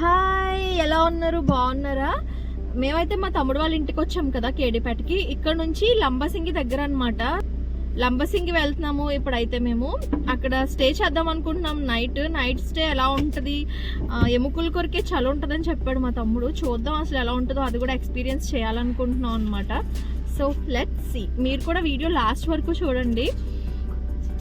Hi ఎలా ఉన్నారు? బాగున్నారా? మేమైతే మా తమ్ముడు వాళ్ళ ఇంటికి వచ్చాం కదా కేడిపేటకి. ఇక్కడ నుంచి లంబసింగి దగ్గర అనమాట లంబసింగి వెళ్తున్నాము ఇప్పుడైతే మేము. అక్కడ స్టే చేద్దాం అనుకుంటున్నాం. నైట్ నైట్ స్టే ఎలా ఉంటుంది? ఎముకల కొరికే చలి ఉంటుందని చెప్పాడు మా తమ్ముడు. చూద్దాం అసలు ఎలా ఉంటుందో. అది కూడా ఎక్స్పీరియన్స్ చేయాలనుకుంటున్నాం అనమాట సో లెట్ సి మీరు కూడా వీడియో లాస్ట్ వరకు చూడండి.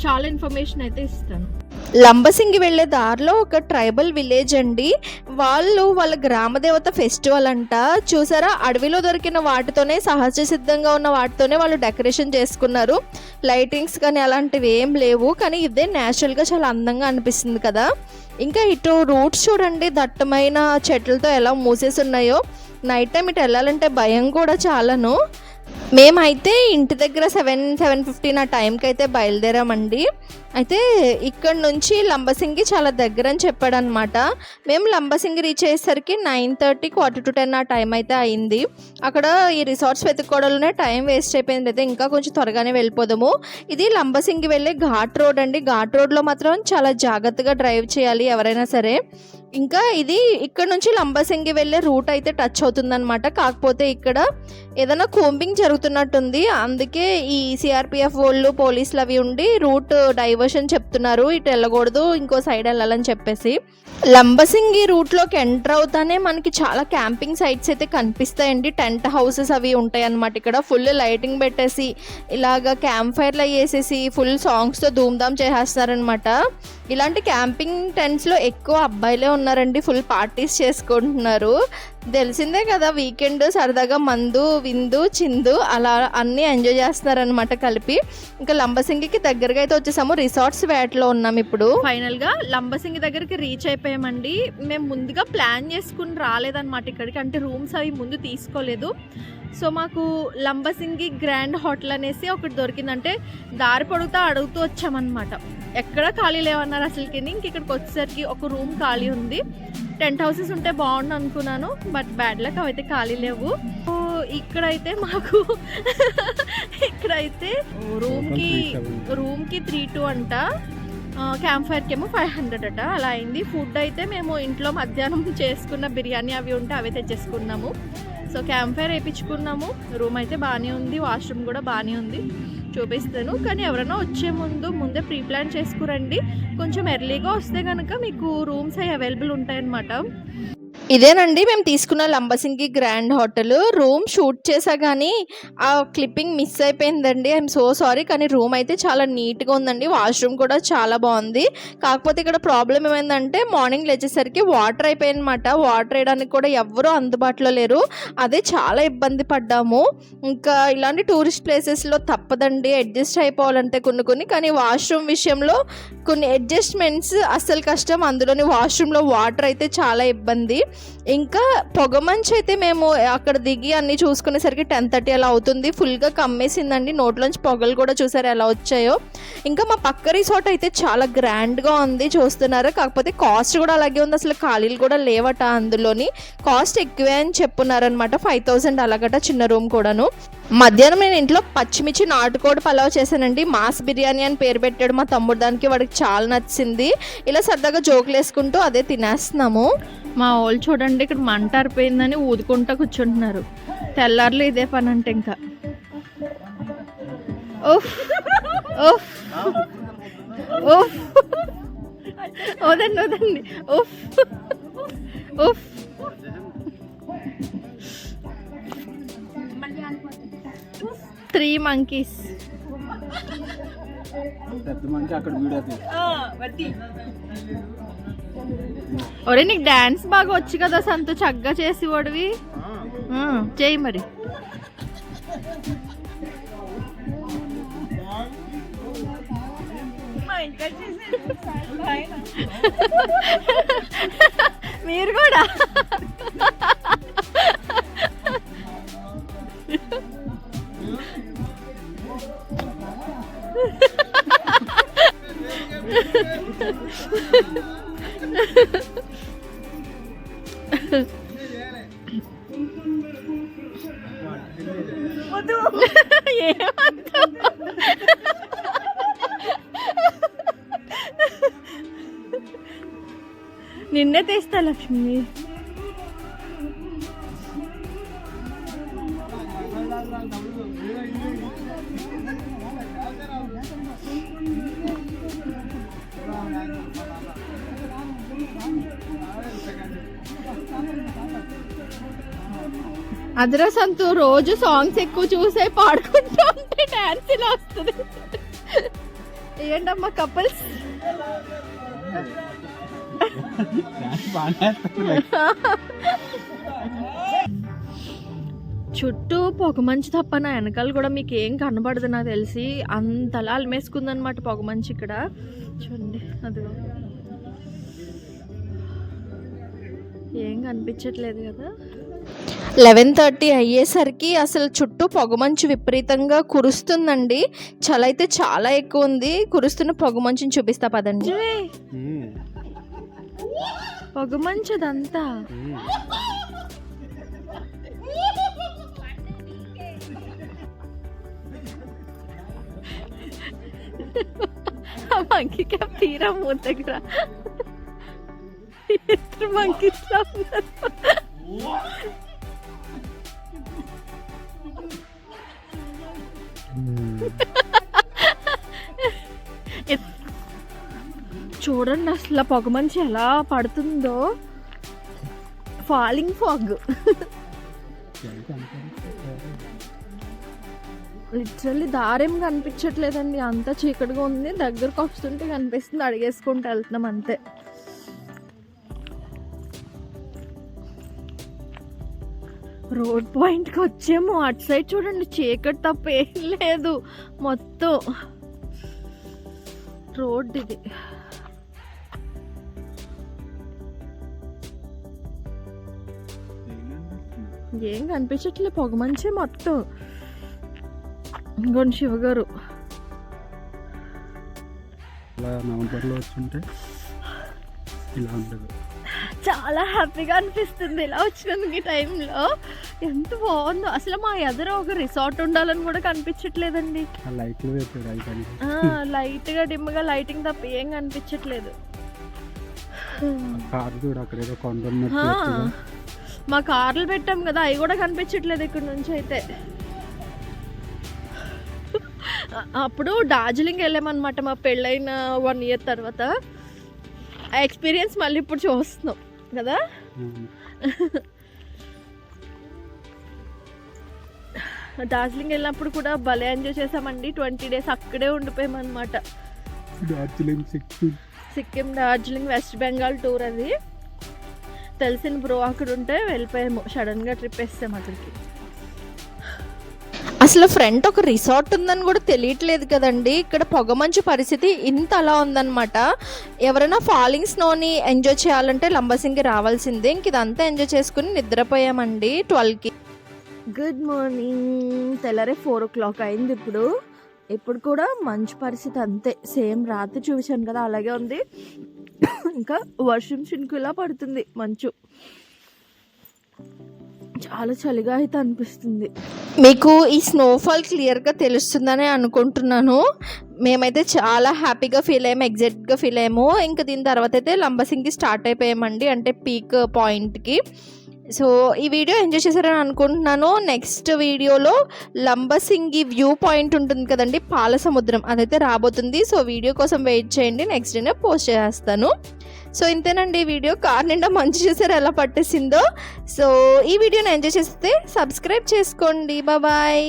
చాలా ఇన్ఫర్మేషన్ అయితే ఇస్తాను. లంబసింగి వెళ్ళే దారిలో ఒక ట్రైబల్ విలేజ్ అండి. వాళ్ళు వాళ్ళ గ్రామదేవత ఫెస్టివల్ అంట. చూసారా? అడవిలో దొరికిన వాటితోనే సహజ సిద్ధంగా ఉన్న వాటితోనే వాళ్ళు డెకరేషన్ చేసుకున్నారు. లైటింగ్స్ కానీ అలాంటివి ఏం లేవు. కానీ ఇదే న్యాచురల్గా చాలా అందంగా అనిపిస్తుంది కదా. ఇంకా ఇటు రూట్స్ చూడండి. దట్టమైన చెట్లతో ఎలా మూసేసి ఉన్నాయో. నైట్ టైం ఇటు వెళ్ళాలంటే భయం కూడా చాలాను. మేమైతే ఇంటి దగ్గర సెవెన్ సెవెన్ ఫిఫ్టీన్ ఆ టైంకి అయితే బయలుదేరామండి. అయితే ఇక్కడ నుంచి లంబసింగి చాలా దగ్గర అని చెప్పాడనమాట. మేము లంబసింగి రీచ్ అయ్యేసరికి nine thirty quarter to ten ఆ టైం అయితే అయింది. అక్కడ ఈ రిసార్ట్స్ వెతుక్కోవడంలోనే టైం వేస్ట్ అయిపోయింది. అయితే ఇంకా కొంచెం త్వరగానే వెళ్ళిపోదాము. ఇది లంబసింగి వెళ్ళే ఘాట్ రోడ్ అండి. ఘాట్ రోడ్లో మాత్రం చాలా జాగ్రత్తగా డ్రైవ్ చేయాలి ఎవరైనా సరే. ఇంకా ఇది ఇక్కడ నుంచి లంబసింగి వెళ్ళే రూట్ అయితే టచ్ అవుతుందన్నమాట కాకపోతే ఇక్కడ ఏదైనా కోంబింగ్ జరుగుతున్నట్టుంది. అందుకే ఈ సిఆర్పిఎఫ్ వాళ్ళు పోలీసులు అవి ఉండి రూట్ డైవర్షన్ చెప్తున్నారు. ఇటు వెళ్ళకూడదు ఇంకో సైడ్ వెళ్ళాలని చెప్పేసి. లంబసింగి రూట్లోకి ఎంటర్ అవుతానే మనకి చాలా క్యాంపింగ్ సైట్స్ అయితే కనిపిస్తాయండి. టెంట్ హౌసెస్ అవి ఉంటాయి అన్నమాట ఇక్కడ. ఫుల్ లైటింగ్ పెట్టేసి ఇలాగ క్యాంప్ ఫైర్లు వేసేసి ఫుల్ సాంగ్స్తో ధూమ్ధామ్ చేసేస్తారనమాట ఇలాంటి క్యాంపింగ్ టెంట్స్లో ఎక్కువ అబ్బాయిలే ఉన్నారండి. ఫుల్ పార్టీస్ చేసుకుంటున్నారు. తెలిసిందే కదా వీకెండ్ సరదాగా మందు విందు చిందు అలా అన్నీ ఎంజాయ్ చేస్తున్నారనమాట కలిపి. ఇంకా లంబసింగికి దగ్గరగా అయితే వచ్చేసాము. రిసార్ట్స్ వేటలో ఉన్నాం ఇప్పుడు. ఫైనల్గా లంబసింగి దగ్గరికి రీచ్ అయిపోయామండి. మేము ముందుగా ప్లాన్ చేసుకుని రాలేదన్నమాట ఇక్కడికి. అంటే రూమ్స్ అవి ముందు తీసుకోలేదు. సో మాకు లంబసింగి గ్రాండ్ హోటల్ అనేసి ఒకటి దొరికిందంటే దారి పొడుగుతా అడుగుతూ వచ్చామన్నమాట. ఎక్కడ ఖాళీ లేవన్నారు అసలుకి ఇంక ఇక్కడికి వచ్చేసరికి ఒక రూమ్ ఖాళీ ఉంది. టెంట్ హౌసెస్ ఉంటే బాగుండు అనుకున్నాను బట్ బ్యాడ్ లక్ అవైతే ఖాళీ లేవు. ఇక్కడైతే మాకు ఇక్కడైతే రూమ్కి రూమ్కి త్రీ టూ అంట. క్యాంప్ ఫైర్కి ఏమో ఫైవ్ హండ్రెడ్ అట. అలా అయింది. ఫుడ్ అయితే మేము ఇంట్లో మధ్యాహ్నం చేసుకున్న బిర్యానీ అవి ఉంటే అవే తెచ్చేసుకున్నాము. సో క్యాంప్ ఫైర్ వేయించుకున్నాము. రూమ్ అయితే బాగానే ఉంది వాష్రూమ్ కూడా బాగానే ఉంది. చూపిస్తాను. కానీ ఎవరైనా వచ్చే ముందు ముందే ప్రీ ప్లాన్ చేసుకురండి. కొంచెం ఎర్లీగా వస్తే కనుక మీకు రూమ్స్ అవి అవైలబుల్ ఉంటాయన్నమాట. ఇదేనండి మేము తీసుకున్న Lambasingi grand hotel. Room shoot చేసా కానీ ఆ క్లిప్పింగ్ మిస్ అయిపోయిందండి. ఐఎమ్ సో సారీ కానీ రూమ్ అయితే చాలా నీట్గా ఉందండి. వాష్రూమ్ కూడా చాలా బాగుంది. కాకపోతే ఇక్కడ ప్రాబ్లం ఏమైందంటే మార్నింగ్ లేచేసరికి వాటర్ అయిపోయిందన్నమాట. వాటర్ వేయడానికి కూడా ఎవరూ అందుబాటులో లేరు. అదే చాలా ఇబ్బంది పడ్డాము. ఇంకా ఇలాంటి టూరిస్ట్ ప్లేసెస్లో తప్పదండి. అడ్జస్ట్ అయిపోవాలంటే కొన్ని కొన్ని కానీ వాష్రూమ్ విషయంలో కొన్ని అడ్జస్ట్మెంట్స్ అస్సలు కష్టం. అందులోని వాష్రూమ్లో వాటర్ అయితే చాలా ఇబ్బంది. ఇంకా పొగమంచి అయితే మేము అక్కడ దిగి అన్ని చూసుకునేసరికి టెన్ థర్టీ అలా అవుతుంది. ఫుల్గా కమ్మేసిందండి. నోట్లోంచి పొగలు కూడా చూసారు ఎలా వచ్చాయో. ఇంకా మా పక్క రిసార్ట్ అయితే చాలా గ్రాండ్గా ఉంది చూస్తున్నారు. కాకపోతే కాస్ట్ కూడా అలాగే ఉంది. అసలు ఖాళీలు కూడా లేవట అందులోని. కాస్ట్ ఎక్కువే అని చెప్పున్నారనమాట ఫైవ్ థౌసండ్ అలాగట చిన్న రూమ్ కూడాను. మధ్యాహ్నం నేను ఇంట్లో పచ్చిమిర్చి నాటుకోడి పలావ్ చేశానండి. మాస్ బిర్యానీ అని పేరు పెట్టాడు మా తమ్ముడు. దానికి వాడికి చాలా నచ్చింది. ఇలా సరదాగా జోకులు వేసుకుంటూ అదే తినేస్తున్నాము. మా వాళ్ళు చూడండి ఇక్కడ మంట అరిపోయిందని ఊదుకుంటా కూర్చుంటున్నారు. తెల్లారులు ఇదే పని అంటే ఇంకా. ఓఫ్ ఓఫ్ ఓఫ్ వదండి వదండి. ఓఫ్ ఓఫ్ త్రీ మంకీస్. పెద్ద మంచి అక్కడ వీడియో ఒరే నీకు డాన్స్ బాగా వచ్చు కదా సంతు చక్కగా చేసి ఓడివి. చేయి మరి. మీరు కూడా? ఏమంటావు నిన్నే తెస్తా లక్ష్మి. అదరసంతో రోజు సాంగ్స్ ఎక్కువ చూసే పాడుకుంటూ ఉంటే డాన్స్ ఇలా వస్తుంది. ఏంటమ్మా కపుల్స్ చుట్టూ చుట్టూ పొగమంచు తప్ప నా వెనకాల కూడా మీకు ఏం కనబడదు నాకు తెలిసి. అంతలా అలమేసుకుందనమాట పొగమంచు ఇక్కడ. చూడండి అది ఏం కనిపించట్లేదు కదా? లెవెన్ థర్టీ అయ్యేసరికి అసలు చుట్టూ పొగమంచు విపరీతంగా కురుస్తుందండి. చలి అయితే చాలా ఎక్కువ ఉంది కురుస్తున్న పొగమంచుని చూపిస్తా పదండి. పొగమంచు అదంతా ఆ మంకీ క్యాప్ తీరా మూత దగ్గర ఇద్దరు చూడండి అసలు పొగ మంచి ఎలా పడుతుందో. ఫాలింగ్ ఫాగ్ లిటరల్లీ దారేం కనిపించట్లేదండి. అంత చీకటిగా ఉంది. దగ్గరకు వస్తుంటే కనిపిస్తుంది. అడిగేసుకుంటూ వెళ్తున్నాం అంతే. రోడ్ పాయింట్కి వచ్చేమో. అటు సైడ్ చూడండి. చీకటి తప్ప ఏం లేదు. మొత్తం రోడ్ ఇది. ఏం కనిపించట్లే పొగ మంచి మొత్తం. ఇంకోటి శివగారు నవంబర్లో వచ్చుంటే ఇలా ఉండదు. చాలా హ్యాపీగా అనిపిస్తుంది ఇలా వచ్చినందుకు ఈ టైంలో. ఎంత బాగుందో. అసలు మా ఎదుర ఒక రిసార్ట్ ఉండాలని కూడా కనిపించట్లేదండి. లైట్గా డిమ్గా లైటింగ్ తప్ప ఏం కనిపించట్లేదు. కారు చూడు అక్కడ ఏదో కొండ. మా కార్లు పెట్టాం కదా అవి కూడా కనిపించట్లేదు ఇక్కడ నుంచి అయితే. అప్పుడు డార్జిలింగ్ వెళ్ళామన్నమాట మా పెళ్ళైన వన్ ఇయర్ తర్వాత. ఆ ఎక్స్పీరియన్స్ మళ్ళీ ఇప్పుడు చూస్తున్నాం కదా. డార్జిలింగ్ వెళ్ళినప్పుడు కూడా భలే ఎంజాయ్ చేసామండి ట్వంటీ డేస్ అక్కడే ఉండిపోయామన్నమాట. డార్జిలింగ్ సిక్కిం. సిక్కిం డార్జిలింగ్ వెస్ట్ బెంగాల్ టూర్ అది. తెలిసిన బ్రో అక్కడ ఉంటే వెళ్ళిపోయాము. సడన్గా ట్రిప్ వేస్తాము అక్కడికి. అసలు ఫ్రంట్ ఒక రిసార్ట్ ఉందని కూడా తెలియట్లేదు కదండి. ఇక్కడ పొగమంచు పరిస్థితి ఇంత అలా ఉందన్నమాట. ఎవరైనా ఫాలింగ్ స్నోని ఎంజాయ్ చేయాలంటే లంబసింగి రావాల్సిందే. ఇంక ఇదంతా ఎంజాయ్ చేసుకుని నిద్రపోయామండి ట్వెల్వ్కి గుడ్ మార్నింగ్ తెల్లరే ఫోర్ ఓ క్లాక్ అయింది ఇప్పుడు. ఇప్పుడు కూడా మంచు పరిస్థితి అంతే. సేమ్ రాత్రి చూశాను కదా అలాగే ఉంది. ఇంకా వర్షం చినుకులా పడుతుంది మంచు. చాలా చలిగా అయితే అనిపిస్తుంది. మీకు ఈ స్నోఫాల్ క్లియర్గా తెలుస్తుందని అనుకుంటున్నాను. మేమైతే చాలా హ్యాపీగా ఫీల్ అయ్యాము ఎగ్జాక్ట్గా ఫీల్ అయ్యాము. ఇంకా దీని తర్వాత అయితే లంబసింగి స్టార్ట్ అయిపోయామండి అంటే పీక్ పాయింట్కి సో ఈ వీడియో ఎంజాయ్ చేశారని అనుకుంటున్నాను. నెక్స్ట్ వీడియోలో లంబసింగి వ్యూ పాయింట్ ఉంటుంది కదండి పాల సముద్రం అదైతే రాబోతుంది. సో వీడియో కోసం వెయిట్ చేయండి నెక్స్ట్ డేనే పోస్ట్ చేస్తాను. సో ఇంతేనండి ఈ వీడియో. కార్ నిండా మంచి చేశారు ఎలా పట్టేసిందో. సో ఈ వీడియోని ఎంజాయ్ చేస్తే సబ్స్క్రైబ్ చేసుకోండి. బాయ్.